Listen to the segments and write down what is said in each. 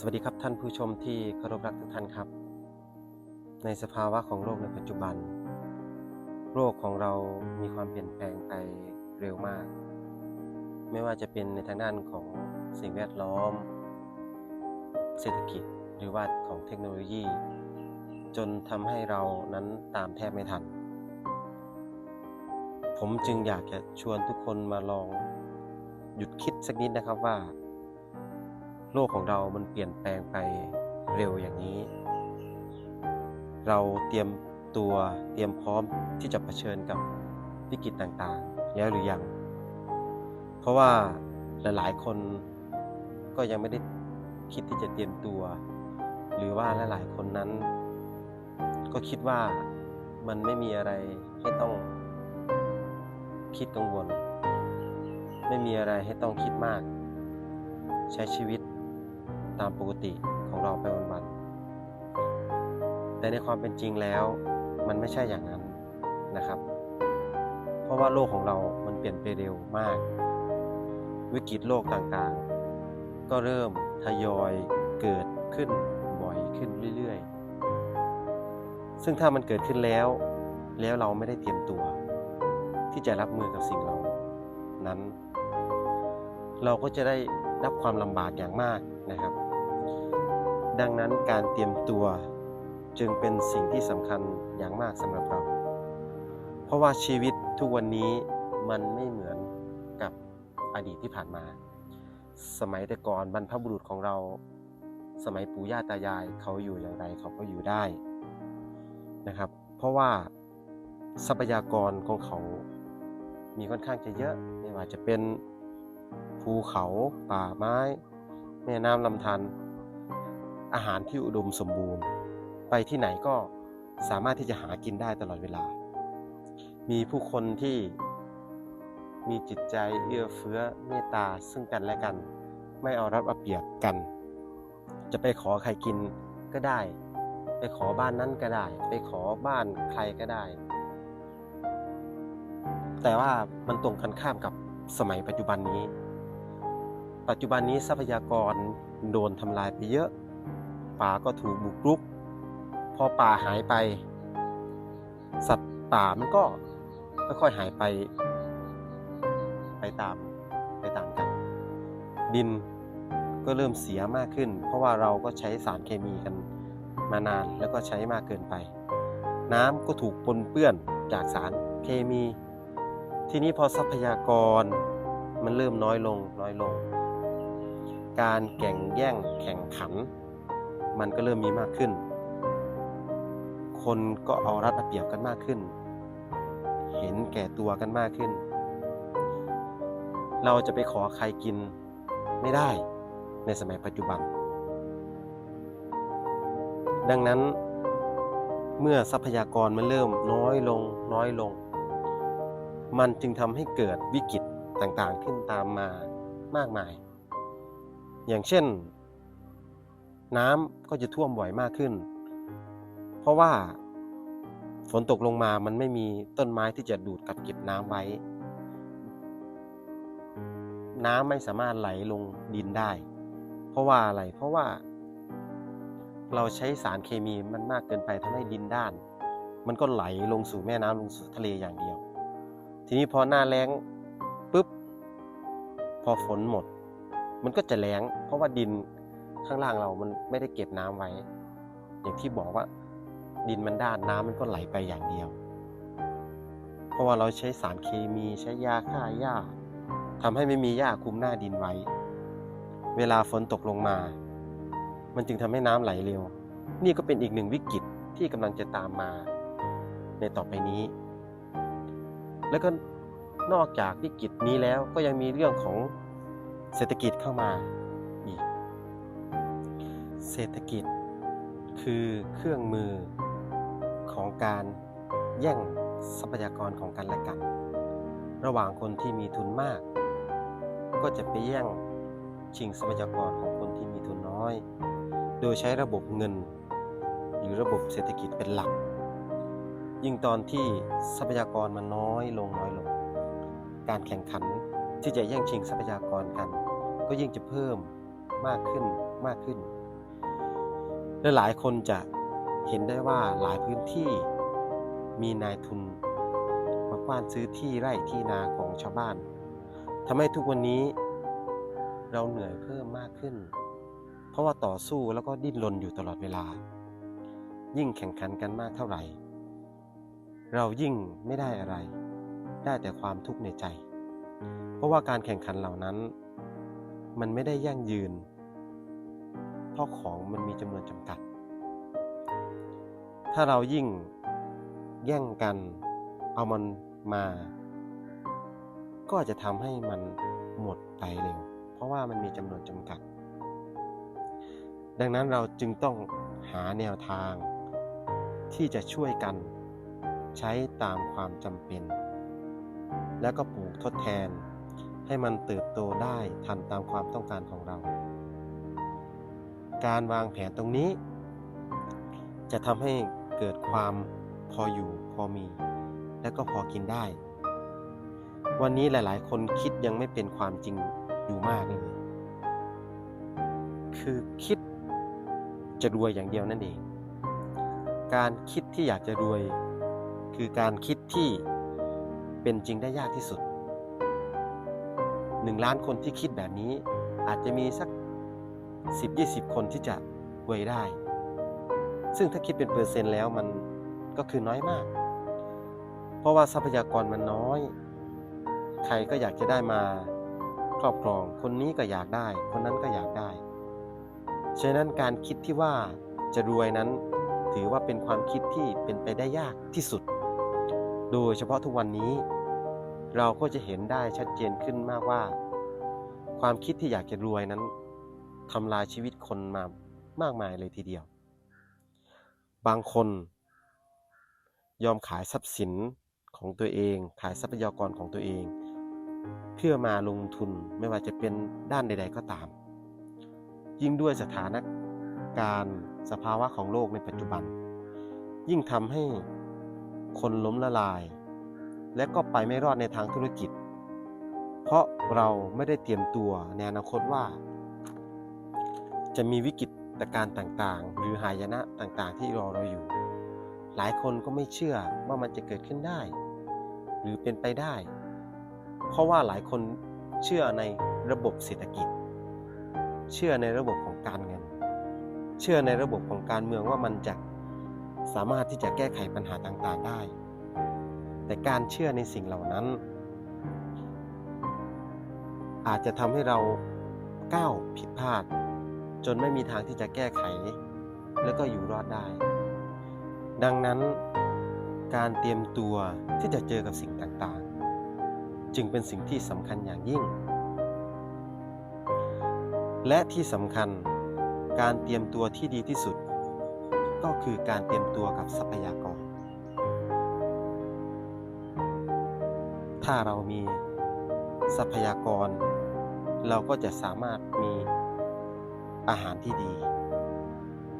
สวัสดีครับท่านผู้ชมที่เคารพรักทุกท่านครับ ในสภาวะของโลกในปัจจุบัน โลกของเรามีความเปลี่ยนแปลงไปเร็วมาก ไม่ว่าจะเป็นในทางด้านของสิ่งแวดล้อม เศรษฐกิจหรือว่าของเทคโนโลยี จนทำให้เรานั้นตามแทบไม่ทัน ผมจึงอยากจะชวนทุกคนมาลองหยุดคิดสักนิดนะครับว่า โลกของเรามันเปลี่ยนแปลงไปเร็วอย่างนี้ เราเตรียมตัวเตรียมพร้อมที่จะเผชิญกับวิกฤตต่างๆ แล้วหรือยัง เพราะว่าหลายๆคนก็ยังไม่ได้คิดที่จะเตรียมตัว หรือว่าหลายๆคนนั้น ก็คิดว่ามันไม่มีอะไรให้ต้องคิดกังวล ไม่มีอะไรให้ต้องคิดมาก ใช้ชีวิต ตามปกติของเราไปวันๆแต่ในความเป็นจริงแล้ว มันไม่ใช่อย่างนั้นนะครับ เพราะว่าโลกของเรา มันเปลี่ยนไปเร็วมาก วิกฤตโลกต่างๆ ก็เริ่มทยอยเกิดขึ้นบ่อยขึ้นเรื่อยๆ ซึ่งถ้ามันเกิดขึ้นแล้ว แล้วเราไม่ได้เตรียมตัว ที่จะรับมือกับสิ่งเหล่านั้น เราก็จะได้รับความลำบากอย่างมากนะครับ ดังนั้นการเตรียมตัวจึงเป็นสิ่งที่สำคัญอย่างมากสำหรับเรา เพราะว่าชีวิตทุกวันนี้มันไม่เหมือนกับอดีตที่ผ่านมา สมัยแต่ก่อนบรรพบุรุษของเรา สมัยปู่ย่าตายายเขาอยู่อย่างไรเขาก็อยู่ได้นะครับ เพราะว่าทรัพยากรของเขา มีค่อนข้างจะเยอะ ไม่ว่าจะเป็นภูเขาป่าไม้ แม่น้ำลำธาร อาหารที่อุดมสมบูรณ์ ไปที่ไหนก็สามารถที่จะหากินได้ตลอดเวลา มีผู้คนที่มีจิตใจเอื้อเฟื้อเมตตาซึ่งกันและกัน ไม่เอารัดเอาเปรียบกัน จะไปขอใครกินก็ได้ ไปขอบ้านนั้นก็ได้ ไปขอบ้านใครก็ได้ แต่ว่ามันตรงกันข้ามกับสมัยปัจจุบันนี้ ปัจจุบันนี้ทรัพยากรโดนทำลายไปเยอะ ป่าก็ถูกบุกรุก พอป่าหายไป สัตว์ป่ามันก็ค่อยๆหายไป ไปตามไปตามกันดินก็เริ่มเสียมากขึ้น เพราะว่าเราก็ใช้สารเคมีกันมานานแล้วก็ใช้มากเกินไป น้ำก็ถูกปนเปื้อนจากสารเคมี ทีนี้พอทรัพยากรมันเริ่มน้อยลงน้อยลง การแข่งแย่งแข่งขัน มันก็เริ่มมีมากขึ้น คนก็เอารัดเอาเปรียบกันมากขึ้น เห็นแก่ตัวกันมากขึ้น เราจะไปขอใครกินไม่ได้ในสมัยปัจจุบัน ดังนั้นเมื่อทรัพยากรมันเริ่มน้อยลงน้อยลง มันจึงทำให้เกิดวิกฤตต่างๆขึ้นตามมามากมาย อย่างเช่น น้ำก็จะท่วมบ่อยมากขึ้น เพราะว่าฝนตกลงมามันไม่มีต้นไม้ที่จะดูดกับเก็บน้ำไว้ น้ำไม่สามารถไหลลงดินได้ เพราะว่าอะไร เพราะว่า เราใช้สารเคมีมันมากเกินไปทำให้ดินด้าน มันก็ไหลลงสู่แม่น้ำลงสู่ทะเลอย่างเดียว ทีนี้พอหน้าแล้งปุ๊บ พอฝนหมด มันก็จะแล้ง เพราะว่าดิน ข้างล่างเรามันไม่ได้เก็บน้ำไว้ อย่างที่บอกว่าดินมันด้านน้ำมันก็ไหลไปอย่างเดียว เพราะว่าเราใช้สารเคมีใช้ยาฆ่าหญ้าทำให้ไม่มีหญ้าคุมหน้าดินไว้ เวลาฝนตกลงมา มันจึงทำให้น้ำไหลเร็ว นี่ก็เป็นอีกหนึ่งวิกฤตที่กำลังจะตามมา ในต่อไปนี้ แล้วก็นอกจากวิกฤตนี้แล้วก็ยังมีเรื่องของเศรษฐกิจเข้ามา เศรษฐกิจ คือเครื่องมือของการแย่งทรัพยากรของกันและกัน ระหว่างคนที่มีทุนมาก ก็จะไปแย่งชิงทรัพยากรของคนที่มีทุนน้อย โดยใช้ระบบเงิน หรือระบบเศรษฐกิจเป็นหลัก ยิ่งตอนที่ทรัพยากรมันน้อยลงน้อยลง การแข่งขันที่จะแย่งชิงทรัพยากรกัน ก็ยิ่งจะเพิ่มมากขึ้นมากขึ้น และหลายคนจะเห็นได้ว่าหลายพื้นที่มีนายทุนมากว้านซื้อที่ไร่ที่นาของชาวบ้านทำให้ทุกวันนี้เราเหนื่อยเพิ่มมากขึ้น เพราะว่าต่อสู้แล้วก็ดิ้นรนอยู่ตลอดเวลา ยิ่งแข่งขันกันมากเท่าไหร่ เรายิ่งไม่ได้อะไร ได้แต่ความทุกข์ในใจ เพราะว่าการแข่งขันเหล่านั้น มันไม่ได้ยั่งยืน ราะของมันมีจำนวนจำกัด ถ้าเรายิ่งแย่งกันเอามันมา ก็จะทำให้มันหมดไปเร็ว เพราะว่ามันมีจำนวนจำกัด ดังนั้นเราจึงต้องหาแนวทางที่จะช่วยกันใช้ตามความจำเป็น แล้วก็ปลูกทดแทนให้มันเติบโตได้ทันตามความต้องการของเรา การวางแผนตรงนี้ จะทำให้เกิดความพออยู่พอมี และก็พอกินได้ วันนี้หลายๆ คนคิดยังไม่เป็นความจริงอยู่มากเลย คือคิดจะรวยอย่างเดียวนั่นเอง การคิดที่อยากจะรวย คือการคิดที่เป็นจริงได้ยากที่สุดหนึ่งล้านคนที่คิดแบบนี้อาจจะมีสัก 10-20 คนที่จะรวยได้ ซึ่งถ้าคิดเป็นเปอร์เซ็นต์แล้วมันก็คือน้อยมาก เพราะว่าทรัพยากรมันน้อย ใครก็อยากจะได้มาครอบครอง คนนี้ก็อยากได้ คนนั้นก็อยากได้ ฉะนั้นการคิดที่ว่าจะรวยนั้นถือว่าเป็นความคิดที่เป็นไปได้ยากที่สุด โดยเฉพาะทุกวันนี้ เราก็จะเห็นได้ชัดเจนขึ้นมากว่า ความคิดที่อยากจะรวยนั้น ทำลายชีวิตคนมามากมายเลยทีเดียว บางคนยอมขายทรัพย์สินของตัวเอง ขายทรัพยากรของตัวเอง เพื่อมาลงทุนไม่ว่าจะเป็นด้านใด ๆ ก็ตาม ยิ่งด้วยสถานการณ์สภาวะของโลกในปัจจุบัน ยิ่งทำให้คนล้มละลาย และก็ไปไม่รอดในทางธุรกิจ เพราะเราไม่ได้เตรียมตัวในอนาคตว่า จะมีวิกฤตการณ์ต่างๆ หรือหายนะต่างๆ ที่รอเราอยู่ หลายคนก็ไม่เชื่อว่ามันจะเกิดขึ้นได้ หรือเป็นไปได้ เพราะว่าหลายคนเชื่อในระบบเศรษฐกิจ เชื่อในระบบของการเงิน เชื่อในระบบของการเมืองว่ามันจะสามารถที่จะแก้ไขปัญหาต่างๆได้ แต่การเชื่อในสิ่งเหล่านั้น อาจจะทำให้เราก้าวผิดพลาด จนไม่มีทางที่จะแก้ไข แล้วก็อยู่รอดได้ ดังนั้นการเตรียมตัวที่จะเจอกับสิ่งต่างๆ จึงเป็นสิ่งที่สำคัญอย่างยิ่ง และที่สำคัญการเตรียมตัวที่ดีที่สุด ก็คือการเตรียมตัวกับทรัพยากร ถ้าเรามีทรัพยากร เราก็จะสามารถมี อาหารที่ดี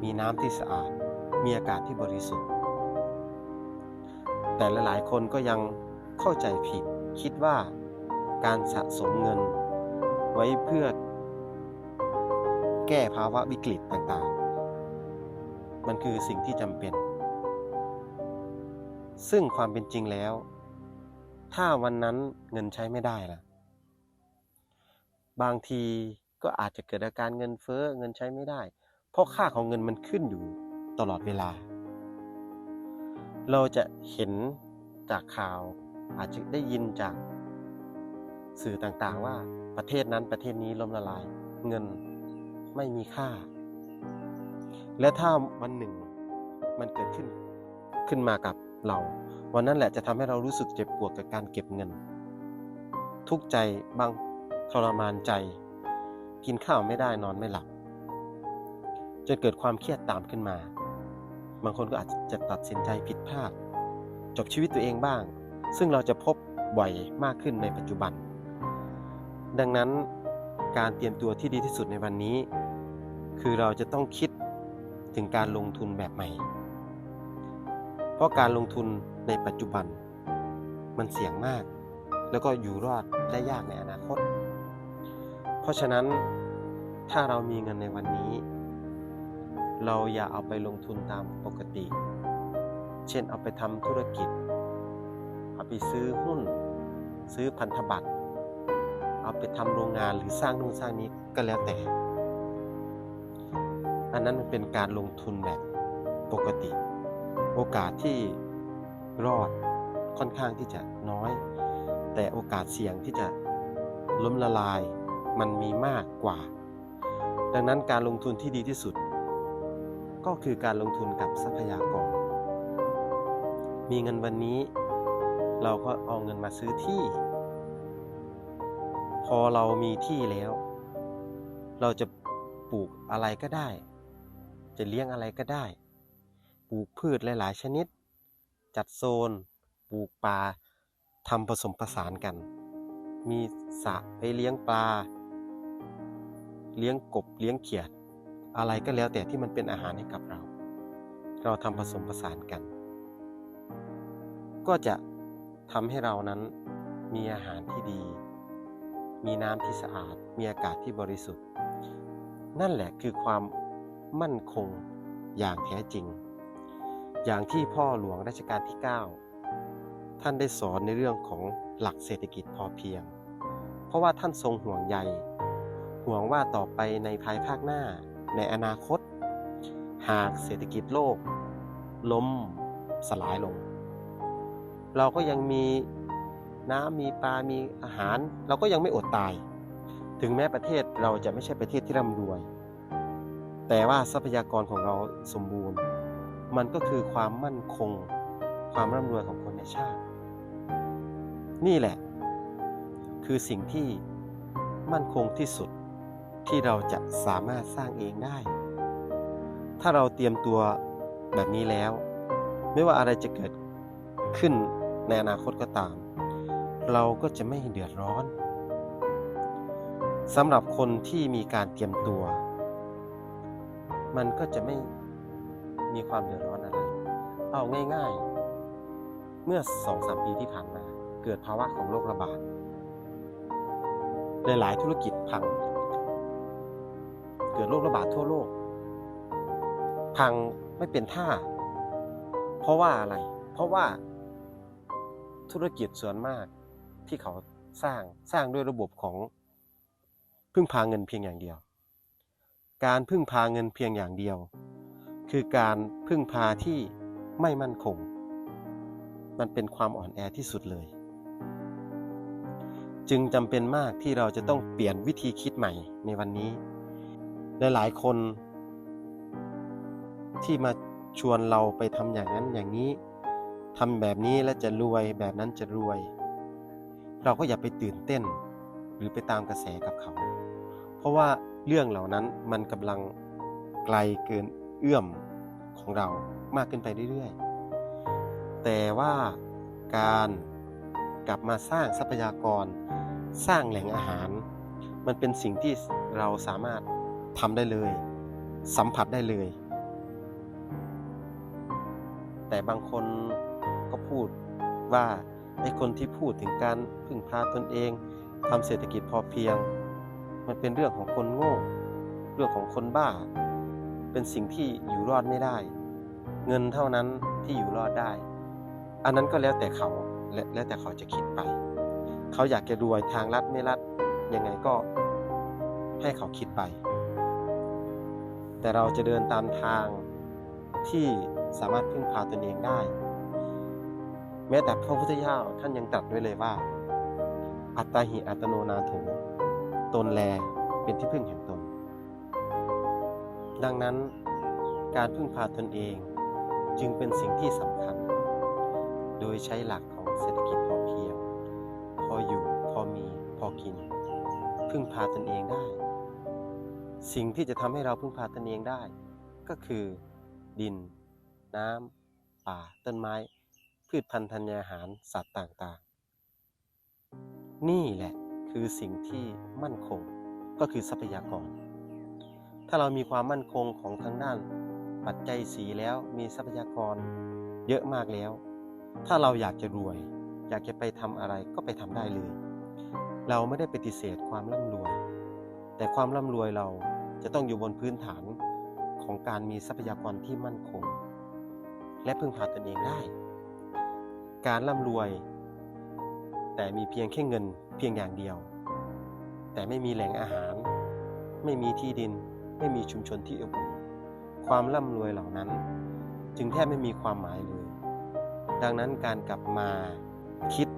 มีน้ำที่สะอาด มีอากาศที่บริสุทธิ์ แต่หลายๆคนก็ยังเข้าใจผิด คิดว่าการสะสมเงินไว้เพื่อแก้ภาวะวิกฤตต่างๆ มันคือสิ่งที่จำเป็น ซึ่งความเป็นจริงแล้ว ถ้าวันนั้นเงินใช้ไม่ได้ล่ะ บางที ก็อาจจะเกิดอาการเงินเฟ้อเงินใช้ไม่ได้ เพราะค่าของเงินมันขึ้นอยู่ตลอดเวลา เราจะเห็นจากข่าว อาจจะได้ยินจากสื่อต่างๆว่าประเทศนั้นประเทศนี้ล้มละลาย เงินไม่มีค่า และถ้าวันหนึ่งมันเกิดขึ้นขึ้นมากับเราวันนั้นแหละจะทำให้เรารู้สึกเจ็บปวดกับการเก็บเงิน ทุกข์ใจบางทรมานใจ กินข้าวไม่ได้นอนไม่หลับ จนเกิดความเครียดตามขึ้นมา บางคนก็อาจจะตัดสินใจผิดพลาด จบชีวิตตัวเองบ้าง ซึ่งเราจะพบบ่อยมากขึ้นในปัจจุบัน ดังนั้นการเตรียมตัวที่ดีที่สุดในวันนี้ คือเราจะต้องคิดถึงการลงทุนแบบใหม่ เพราะการลงทุนในปัจจุบัน มันเสี่ยงมาก แล้วก็อยู่รอดได้ยากในอนา ราะฉะนั้นถ้าเรามีเงินในวันนี้ เราอย่าเอาไปลงทุนตามปกติ เช่นเอาไปทำธุรกิจ เอาไปซื้อหุ้น ซื้อพันธบัตร เอาไปทำโรงงานหรือสร้างนู่นสร้างนี้ก็แล้วแต่ อันนั้นมันเป็นการลงทุนแบบปกติ โอกาสที่รอดค่อนข้างที่จะน้อย แต่โอกาสเสี่ยงที่จะล้มละลาย มันมีมากกว่า ดังนั้นการลงทุนที่ดีที่สุด ก็คือการลงทุนกับทรัพยากร มีเงินวันนี้ เราก็เอาเงินมาซื้อที่ พอเรามีที่แล้ว เราจะปลูกอะไรก็ได้ จะเลี้ยงอะไรก็ได้ ปลูกพืชหลาย ๆ ชนิด จัดโซน ปลูกปลาทำผสมผสานกัน มีสระไปเลี้ยงปลา เลี้ยงกบเลี้ยงเขียด อะไรก็แล้วแต่ที่มันเป็นอาหารให้กับเรา เราทำผสมผสานกัน ก็จะทำให้เรานั้นมีอาหารที่ดี มีน้ำที่สะอาด มีอากาศที่บริสุทธิ์ นั่นแหละคือความมั่นคงอย่างแท้จริง อย่างที่พ่อหลวงรัชกาลที่ 9 ท่านได้สอนในเรื่องของหลักเศรษฐกิจพอเพียง เพราะว่าท่านทรงห่วงใย ห่วงว่าต่อไปในภายภาคหน้า ในอนาคต หากเศรษฐกิจโลก ล้มสลายลง เราก็ยังมีน้ำมีปลา มีอาหาร เราก็ยังไม่อดตาย ถึงแม้ประเทศเราจะไม่ใช่ประเทศที่ร่ำรวย แต่ว่าทรัพยากรของเราสมบูรณ์ มันก็คือความมั่นคง ความร่ำรวยของคนในชาติ นี่แหละ คือสิ่งที่มั่นคงที่สุด ที่เราจะสามารถสร้างเองได้ ถ้าเราเตรียมตัวแบบนี้แล้ว ไม่ว่าอะไรจะเกิดขึ้นในอนาคตก็ตาม เราก็จะไม่เดือดร้อนสำหรับคนที่มีการเตรียมตัว มันก็จะไม่มีความเดือดร้อนอะไร เอาง่ายๆ เมื่อสองสามปีที่ผ่านมา เกิดภาวะของโรคระบาดหลายๆธุรกิจพัง เกิดโรคระบาดทั่วโลก พังไม่เป็นท่า เพราะว่าอะไร เพราะว่าธุรกิจส่วนมากที่เขาสร้างสร้างด้วยระบบของพึ่งพาเงินเพียงอย่างเดียว การพึ่งพาเงินเพียงอย่างเดียว คือการพึ่งพาที่ไม่มั่นคง มันเป็นความอ่อนแอที่สุดเลย จึงจำเป็นมากที่เราจะต้องเปลี่ยนวิธีคิดใหม่ในวันนี้ หลายๆคน ที่มาชวนเราไปทำอย่างนั้นอย่างนี้ทำแบบนี้แล้วจะรวยแบบนั้นจะรวย เราก็อย่าไปตื่นเต้น หรือไปตามกระแสกับเขา เพราะว่าเรื่องเหล่านั้นมันกำลังไกลเกินเอื้อมของเรามากขึ้นไปเรื่อยๆ แต่ว่าการกลับมาสร้างทรัพยากร สร้างแหล่งอาหาร มันเป็นสิ่งที่เราสามารถ ทำได้เลย สัมผัสได้เลย แต่บางคนก็พูดว่าไอ้คนที่พูดถึงการพึ่งพาตนเองทำเศรษฐกิจพอเพียง มันเป็นเรื่องของคนโง่ เรื่องของคนบ้า เป็นสิ่งที่อยู่รอดไม่ได้ เงินเท่านั้นที่อยู่รอดได้ อันนั้นก็แล้วแต่เขาและแล้วแต่เขาจะคิดไป เขาอยากจะรวยทางลัดไม่ลัดยังไงก็ให้เขาคิดไป แต่เราจะเดินตามทางที่สามารถพึ่งพาตนเองได้ แม้แต่พระพุทธเจ้าท่านยังตรัสไว้เลยว่า อัตตาหิอัตโนนาโถตนแลเป็นที่พึ่งแห่งตน ดังนั้นการพึ่งพาตนเองจึงเป็นสิ่งที่สำคัญ โดยใช้หลักของเศรษฐกิจพอเพียง พออยู่พอมีพอกิน พึ่งพาตนเองได้ สิ่งที่จะทำให้เราพึ่งพาตนเองได้ ก็คือ ดิน น้ำป่า ต้นไม้ พืชพันธุ์ธัญญาหารสัตว์ต่างๆ นี่แหละคือสิ่งที่มั่นคงก็คือทรัพยากร ถ้าเรามีความมั่นคงของทางด้านปัจจัยสีแล้วมีทรัพยากรเยอะมากแล้ว ถ้าเราอยากจะรวย อยากจะไปทำอะไรก็ไปทำได้เลย เราไม่ได้ปฏิเสธความร่ำรวย แต่ความร่ำรวยเราจะต้องอยู่บนพื้นฐานของการมีทรัพยากรที่มั่นคง และพึ่งพาตนเองได้ การร่ำรวย แต่มีเพียงแค่เงินเพียงอย่างเดียว แต่ไม่มีแหล่งอาหาร ไม่มีที่ดิน ไม่มีชุมชนที่อบอุ่นความร่ำรวยเหล่านั้น จึงแทบไม่มีความหมายเลย ดังนั้นการกลับมาคิด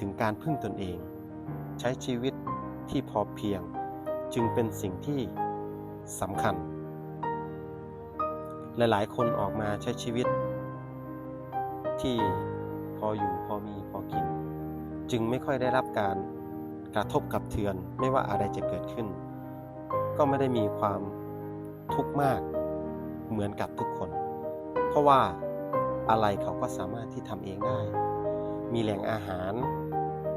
ถึงการพึ่งตนเอง ใช้ชีวิตที่พอเพียง จึงเป็นสิ่งที่สำคัญ หลายๆ คนออกมาใช้ชีวิต ที่พออยู่พอมีพอกิน จึงไม่ค่อยได้รับการกระทบกับเทือนไม่ว่าอะไรจะเกิดขึ้น ก็ไม่ได้มีความทุกข์มากเหมือนกับทุกคน เพราะว่าอะไรเขาก็สามารถที่ทำเองได้ มีแหล่งอาหาร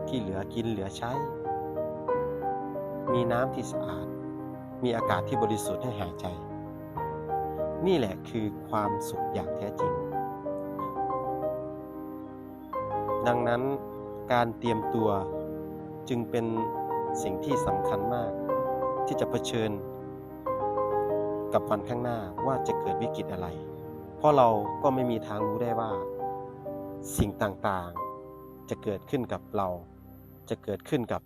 ที่เหลือกินเหลือใช้ มีน้ำที่สะอาด มีอากาศที่บริสุทธิ์ให้หายใจ นี่แหละคือความสุขอย่างแท้จริง ดังนั้นการเตรียมตัวจึงเป็นสิ่งที่สำคัญมาก ที่จะเผชิญ กับวันข้างหน้าว่าจะเกิดวิกฤตอะไร เพราะเราก็ไม่มีทางรู้ได้ว่า สิ่งต่างๆ จะเกิดขึ้นกับเรา จะเกิดขึ้นกับ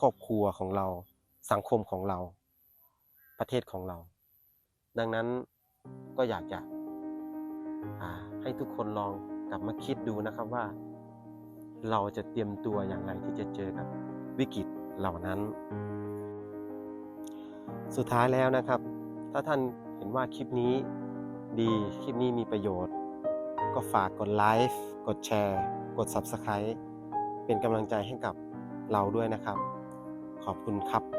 ครอบครัวของเรา สังคมของเรา ประเทศของเรา ดังนั้นก็อยากจะให้ทุกคนลองกลับมาคิดดูนะครับว่า เราจะเตรียมตัวอย่างไรที่จะเจอกับวิกฤตเหล่านั้น สุดท้ายแล้วนะครับ ถ้าท่านเห็นว่าคลิปนี้ดีคลิปนี้มีประโยชน์ ก็ฝากกดไลค์กดแชร์ กด Subscribe เป็นกำลังใจให้กับเราด้วยนะครับ ขอบคุณครับ